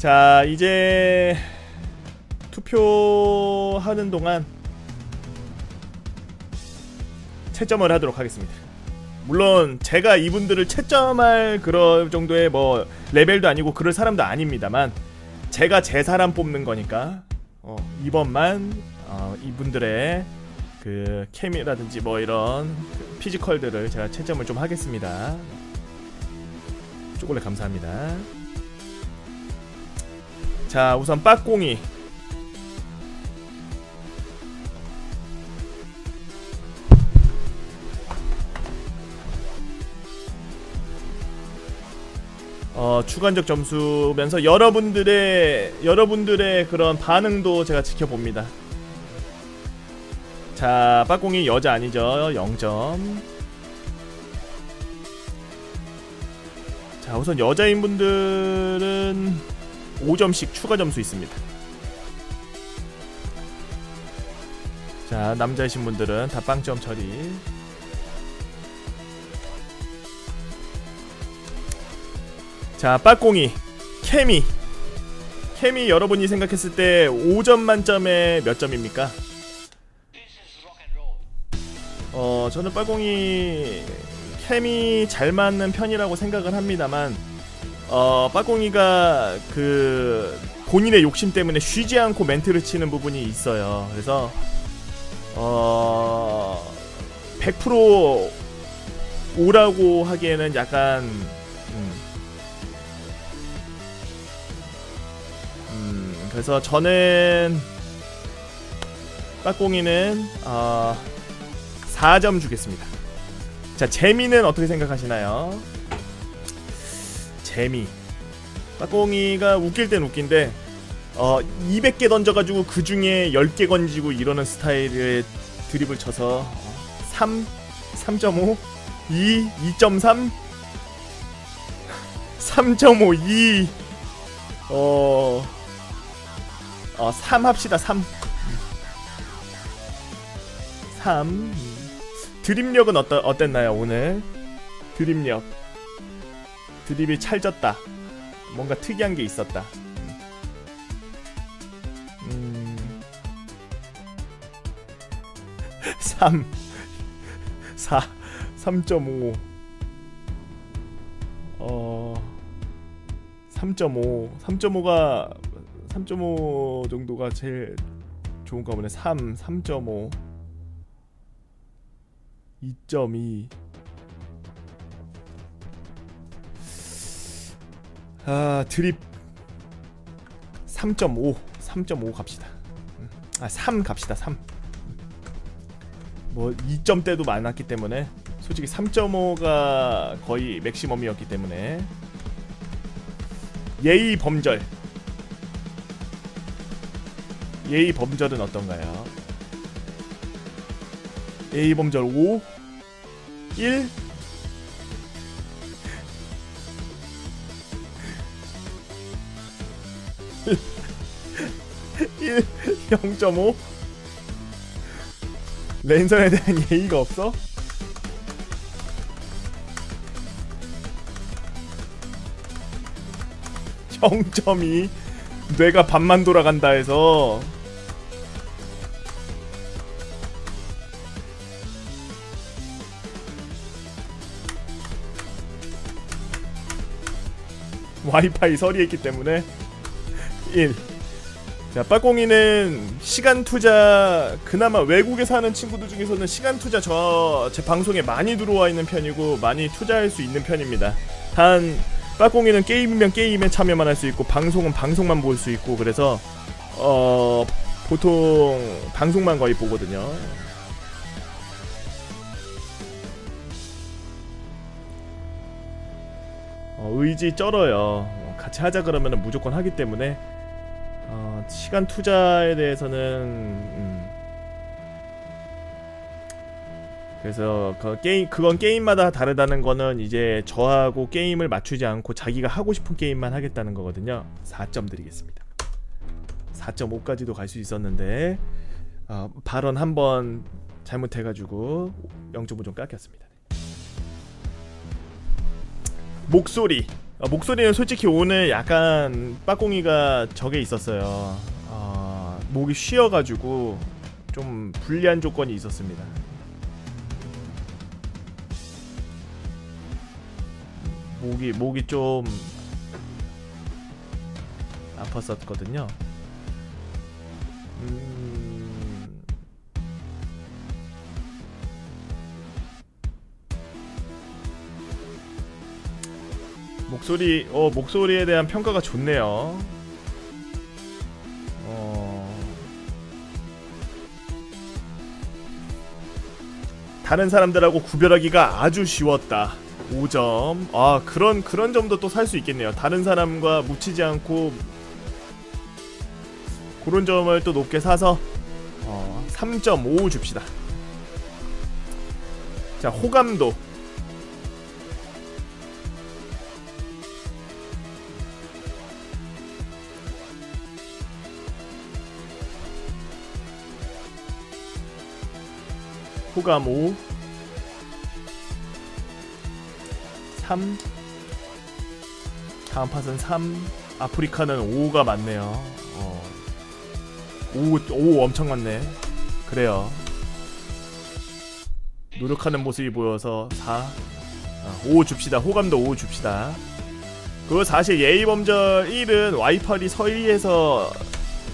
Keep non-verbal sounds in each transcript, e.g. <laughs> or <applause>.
자 이제 투표하는 동안 채점을 하도록 하겠습니다. 물론 제가 이분들을 채점할 그런 정도의 뭐 레벨도 아니고 그럴 사람도 아닙니다만 제가 제 사람 뽑는 거니까 어, 이번만 어, 이분들의 그 케미라든지 뭐 이런 그 피지컬들을 제가 채점을 좀 하겠습니다. 초콜릿 감사합니다. 자 우선 빠꽁이 어, 주관적 점수면서 여러분들의 여러분들의 그런 반응도 제가 지켜봅니다. 자, 빠꽁이 여자 아니죠? 0점. 자, 우선 여자인 분들은 5점씩 추가 점수 있습니다. 자, 남자이신 분들은 다 빵점 처리. 자, 빠꽁이 케미 케미 여러분이 생각했을 때 5점 만점에 몇 점입니까? 어, 저는 빠꽁이 케미 잘 맞는 편이라고 생각을 합니다만 어, 빠꽁이가 그 본인의 욕심 때문에 쉬지 않고 멘트를 치는 부분이 있어요. 그래서 어, 100% 오라고 하기에는 약간 음, 음, 그래서 저는 빠꽁이는 어, 4점 주겠습니다. 자, 재미는 어떻게 생각하시나요? 재미. 빠꽁이가 웃길 땐 웃긴데 어 200개 던져가지고 그 중에 10개 건지고 이러는 스타일의 드립을 쳐서 3, 3.5, 2, 2.3, 3.5, 2, 어, 어, 3 합시다, 3. 3. 드립력은 어떠, 어땠나요, 오늘? 드립력. 드립이 찰졌다. 뭔가 특이한 게 있었다. 음. 3 4 3.5 어... 3.5 3.5가 3.5 정도가 제일 좋은가 보네. 3 3.5 2.2 아 드립 3.5 3.5 갑시다. 아 3 갑시다 3뭐 2점대도 많았기 때문에 솔직히 3.5가 거의 맥시멈이었기 때문에. 예의 범절. 예의 범절은 어떤가요? 예의 범절 5 1 1 0.5 랜선에 대한 예의가 없어? (0.2) 뇌가 반만 돌아간다 해서. 와이파이 서리했기 때문에 1 자, 빠꽁이는 시간 투자 그나마 외국에 사는 친구들 중에서는 시간 투자 저 제 방송에 많이 들어와 있는 편이고 많이 투자할 수 있는 편입니다. 단 빠꽁이는 게임이면 게임에 참여만 할 수 있고 방송은 방송만 볼 수 있고 그래서 어 보통 방송만 거의 보거든요. 어, 의지 쩔어요. 같이 하자 그러면 무조건 하기 때문에 어, 시간 투자에 대해서는 음. 그래서 그 게임 그건 게임마다 다르다는 거는 이제 저하고 게임을 맞추지 않고 자기가 하고 싶은 게임만 하겠다는 거거든요. 4점 드리겠습니다. 4.5까지도 갈 수 있었는데 어, 발언 한 번 잘못해가지고 0.5좀 깎였습니다. 목소리 어, 목소리는 솔직히 오늘 약간 빠꽁이가 적에 있었어요. 어, 목이 쉬어가지고 좀 불리한 조건이 있었습니다. 목이 목이 좀 아팠었거든요. 음... 목소리 어 목소리에 대한 평가가 좋네요. 어 다른 사람들하고 구별하기가 아주 쉬웠다. 5점. 아 그런 그런 점도 또 살 수 있겠네요. 다른 사람과 묻히지 않고 그런 점을 또 높게 사서 어, 3.5 줍시다. 자 호감도 호감 5 3 다음 팟은 3 아프리카는 5가 많네요. 어. 5, 5 엄청 많네. 그래요. 노력하는 모습이 보여서 4 아, 5 줍시다. 호감도 5 줍시다. 그리고 사실 예의범절 1은 와이퍼리 서리에서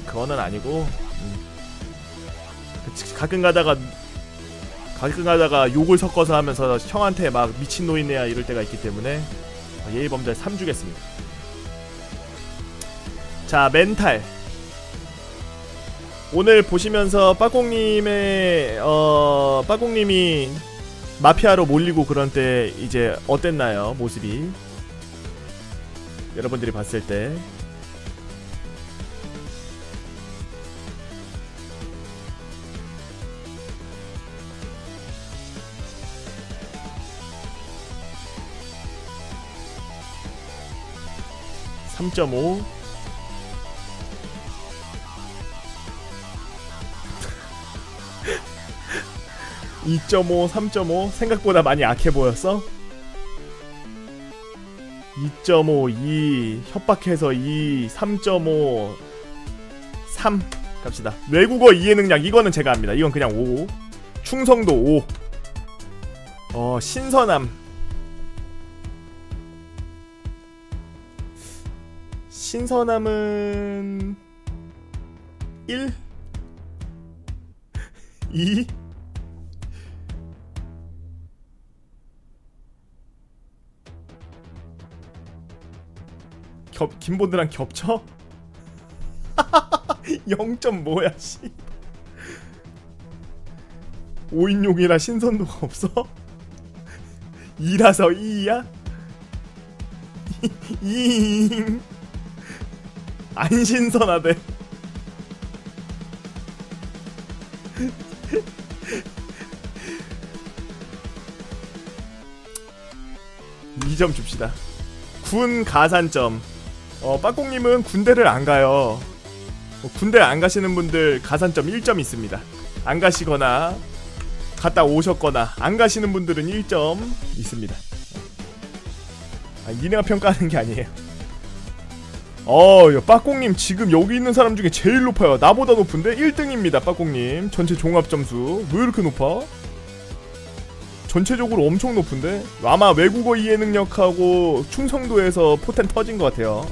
그거는 아니고 음. 가끔 가다가 가끔 가다가 욕을 섞어서 하면서 형한테 막 미친 노인이야 이럴 때가 있기 때문에 예의범절 3 주겠습니다. 자 멘탈. 오늘 보시면서 빠꽁님의 어 빠꽁님이 마피아로 몰리고 그런 때 이제 어땠나요? 모습이? 여러분들이 봤을 때 3.5 2.5, 3.5 생각보다 많이 약해 보였어? 2.5, 2 협박해서 2, 3.5 3 갑시다. 외국어 이해 능력 이거는 제가 합니다. 이건 그냥 5 충성도 5 어, 신선함 신선함은 1 2 겹 김본드랑 겹쳐? <laughs> 0점 뭐야 씨 5인용이라 신선도가 없어? 2라서 2야? 2잉 안 신선하대 이 점 줍시다 군 가산점 어, 빠꽁님은 군대를 안 가요. 어, 군대 안 가시는 분들 가산점 1점 있습니다. 안 가시거나 갔다 오셨거나 안 가시는 분들은 1점 있습니다. 아, 니네가 평가하는 게 아니에요. 어, 야, 빠꽁님 지금 여기 있는 사람 중에 제일 높아요. 나보다 높은데 1등입니다, 빠꽁님. 전체 종합 점수 왜 이렇게 높아? 전체적으로 엄청 높은데 아마 외국어 이해 능력하고 충성도에서 포텐 터진 것 같아요.